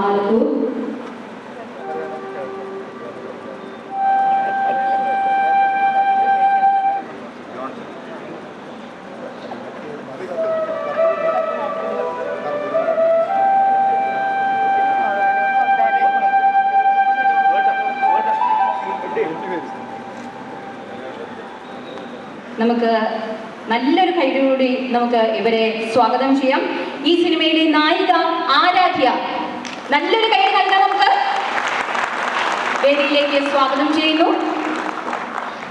ആലത്തൂർ നമുക്ക് നല്ലൊരു കൈയോടുകൂടി നമുക്ക് ഇവരെ സ്വാഗതം ചെയ്യാം. ഈ ആരാധ്യ നല്ലൊരു കൈ നൽകാം നമുക്ക്. വേദിയിലേക്ക് സ്വാഗതം ചെയ്യുന്നു.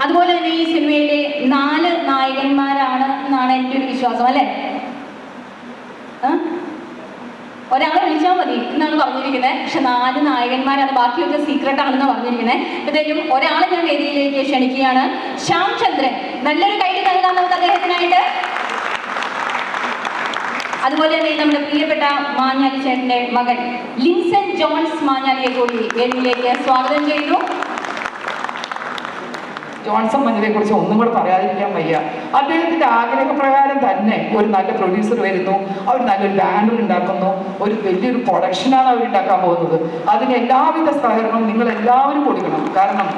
അതുപോലെ തന്നെ ഈ സിനിമയിലെ നാല് നായകന്മാരാണ് എന്നാണ് എന്റെ ഒരു വിശ്വാസം അല്ലേ? ഒരാളെ വിളിച്ചാൽ മതി എന്നാണ് പറഞ്ഞിരിക്കുന്നത്. പക്ഷെ നാല് നായകന്മാരാണ് ബാക്കിയൊക്കെ സീക്രട്ട് ആണെന്ന് പറഞ്ഞിരിക്കുന്നത്. അപ്പോഴത്തേക്കും ഒരാളെ ഞാൻ വേദിയിലേക്ക് ക്ഷണിക്കുകയാണ്. ശ്യാം ചന്ദ്രൻ നല്ലൊരു കൈ നൽകാം നമുക്ക് അദ്ദേഹത്തിനായിട്ട്. അതുപോലെ തന്നെ നമ്മുടെ പ്രിയപ്പെട്ട മാഞ്ഞാലി ചേട്ടന്റെ മകൻ ലിൻസൺ ജോൺസ് മാഞ്ഞാലിയെ കൂടി വേദിയിലേക്ക് സ്വാഗതം ചെയ്തു ജോൺസൺ മഞ്ഞിനെ കുറിച്ച് ഒന്നും കൂടെ പറയാതിരിക്കാൻ വയ്യ. അദ്ദേഹത്തിന്റെ ആഗ്രഹപ്രകാരം തന്നെ ഒരു നല്ല പ്രൊഡ്യൂസർ വരുന്നു. അവർ നല്ലൊരു ബാനർ ഉണ്ടാക്കുന്നു. ഒരു വലിയൊരു പ്രൊഡക്ഷനാണ് അവർ ഉണ്ടാക്കാൻ പോകുന്നത്. അതിന് എല്ലാവിധ സഹകരണവും നിങ്ങൾ എല്ലാവരും കൊടുക്കണം. കാരണം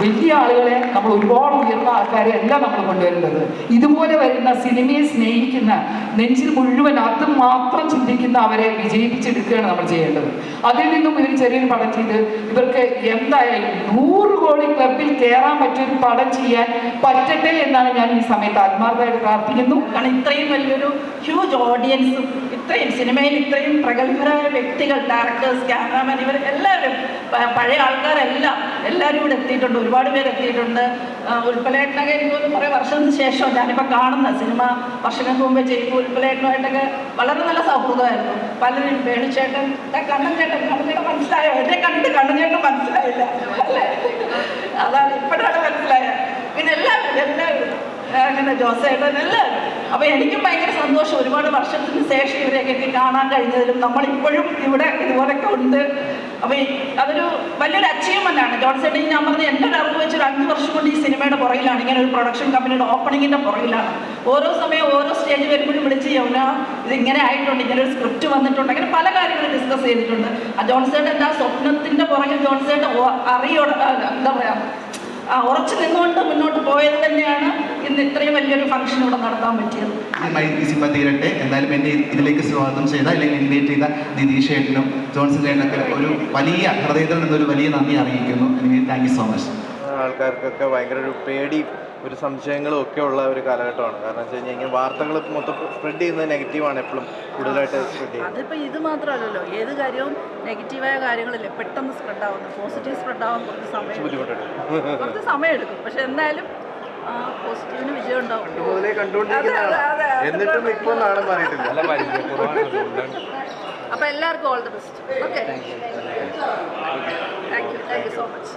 വലിയ ആളുകളെ നമ്മൾ ഒരുപാട് ഉയർന്ന ആൾക്കാരെ അല്ല നമ്മൾ കൊണ്ടുവരേണ്ടത്. ഇതുപോലെ വരുന്ന സിനിമയെ സ്നേഹിക്കുന്ന നെഞ്ചിൽ മുഴുവൻ അത് മാത്രം ചിന്തിക്കുന്ന അവരെ വിജയിപ്പിച്ചെടുക്കുകയാണ് നമ്മൾ ചെയ്യേണ്ടത്. അതിൽ നിന്നും ഇവർ ചെറിയൊരു പടം ചെയ്ത് ഇവർക്ക് എന്തായാലും നൂറ് കോടി ക്ലബിൽ കയറാൻ പറ്റിയൊരു പടം ചെയ്യാൻ പറ്റട്ടെ എന്നാണ് ഞാൻ ഈ സമയത്ത് ആത്മാർത്ഥമായിട്ട് പ്രാർത്ഥിക്കുന്നു. കാരണം ഇത്രയും വലിയൊരു ഹ്യൂജ് ഓഡിയൻസും ഇത്രയും സിനിമയിൽ ഇത്രയും പ്രഗത്ഭരായ വ്യക്തികൾ ഡയറക്ടേഴ്സ് ക്യാമറാമാൻ ഇവർ എല്ലാവരും പഴയ ആൾക്കാരെല്ലാം എല്ലാവരും ഇവിടെ എത്തിയിട്ടുണ്ട്. ഒരുപാട് പേര് എത്തിയിട്ടുണ്ട്. ഉൽപ്പലേട്ടനൊക്കെ എനിക്ക് കുറേ വർഷത്തിന് ശേഷം ഞാനിപ്പോൾ കാണുന്ന സിനിമ വർഷങ്ങൾക്ക് മുമ്പേ ചെയ്യുമ്പോൾ ഉൽപ്പലേട്ടനുമായിട്ടൊക്കെ വളരെ നല്ല സൗഹൃദമായിരുന്നു. പലരും വേണുചേട്ടൻ കണ്ണൻ ചേട്ടൻ ചേട്ടൻ മനസ്സിലായോ? എന്നെ കണ്ടിട്ട് കണ്ണൻ ചേട്ടൻ മനസ്സിലായില്ല അതാണ് ഇപ്പോഴാണ് മനസ്സിലായത്. പിന്നെ എല്ലാവരും എല്ലാവരും അങ്ങനെ ജോസേട്ടൻ എല്ലാവരും. അപ്പൊ എനിക്കും ഭയങ്കര സന്തോഷം. ഒരുപാട് വർഷത്തിന് ശേഷം ഇവരെയൊക്കെ കാണാൻ കഴിഞ്ഞതിലും നമ്മളിപ്പോഴും ഇവിടെ ഇതുപോലൊക്കെ ഉണ്ട്. അപ്പൊ അതൊരു വലിയൊരു അച്ചീവ്മെന്റ് ആണ്. ജോൺസേട്ടൻ ഞാൻ പറഞ്ഞ എന്റെ അറിവ് വെച്ചൊരു അഞ്ച് വർഷം കൊണ്ട് ഈ സിനിമയുടെ പുറകിലാണ്. ഇങ്ങനെ ഒരു പ്രൊഡക്ഷൻ കമ്പനിയുടെ ഓപ്പണിങ്ങിന്റെ പുറകിലാണ്. ഓരോ സമയം ഓരോ സ്റ്റേജ് വരുമ്പോഴും വിളിച്ച് യൗന ഇത് ഇങ്ങനെ ആയിട്ടുണ്ട് ഇങ്ങനെ ഒരു സ്ക്രിപ്റ്റ് വന്നിട്ടുണ്ട് അങ്ങനെ പല കാര്യങ്ങളും ഡിസ്കസ് ചെയ്തിട്ടുണ്ട്. ആ ജോൺസേട്ട് എന്താ സ്വപ്നത്തിന്റെ പുറകിൽ ജോൺസേട്ടൻ അറിയോട് എന്താ പറയുക ആ, ഉറച്ച് നിന്നുകൊണ്ട് മുന്നോട്ട് പോയത് തന്നെയാണ് ഇന്ന് ഇത്രയും വലിയൊരു ഫംഗ്ഷൻ ഇവിടെ നടത്താൻ പറ്റിയത്. സിനിമ തീരട്ടെ. എന്തായാലും എന്നെ ഇതിലേക്ക് സ്വാഗതം ചെയ്ത അല്ലെങ്കിൽ ഇൻവൈറ്റ് ചെയ്ത നിതീഷ് ചേട്ടനും ജോൺസൺ ഏട്ടനൊക്കെ ഒരു വലിയ ഹൃദയത്തിൽ നിന്നൊരു വലിയ നന്ദി അറിയിക്കുന്നു. എനിക്ക് താങ്ക് യു സോ മച്ച് ആൾക്കാർക്കൊക്കെ ഭയങ്കര ഒരു പേടി ഒരു സംശയങ്ങളും ഒക്കെ ഉള്ള ഒരു കാലഘട്ടമാണ്. കാരണം വെച്ച് കഴിഞ്ഞാൽ ഇങ്ങനെ വാർത്തകൾ മൊത്തം സ്പ്രെഡ് ചെയ്യുന്നത് നെഗറ്റീവാണ് എപ്പോഴും കൂടുതലായിട്ട് സ്പ്രെഡ് ചെയ്യുന്നത്. അതിപ്പോൾ ഇത് മാത്രമല്ലല്ലോ. ഏത് കാര്യവും നെഗറ്റീവായ കാര്യങ്ങളില്ലേ. പെട്ടെന്ന് സ്പ്രെഡ് ആവുന്നു. പോസിറ്റീവ് സ്പ്രെഡ് ആവാൻ കുറച്ച് സമയം ബുദ്ധിമുട്ടുണ്ട് കുറച്ച് സമയം എടുക്കും. പക്ഷെ എന്തായാലും പോസിറ്റീവിന് വിജയം ഉണ്ടാവും. എന്നിട്ടും ഇപ്പോൾ നാളെ മാറിയിട്ടില്ല അപ്പോൾ എല്ലാവർക്കും all the best okay thank you thank you so much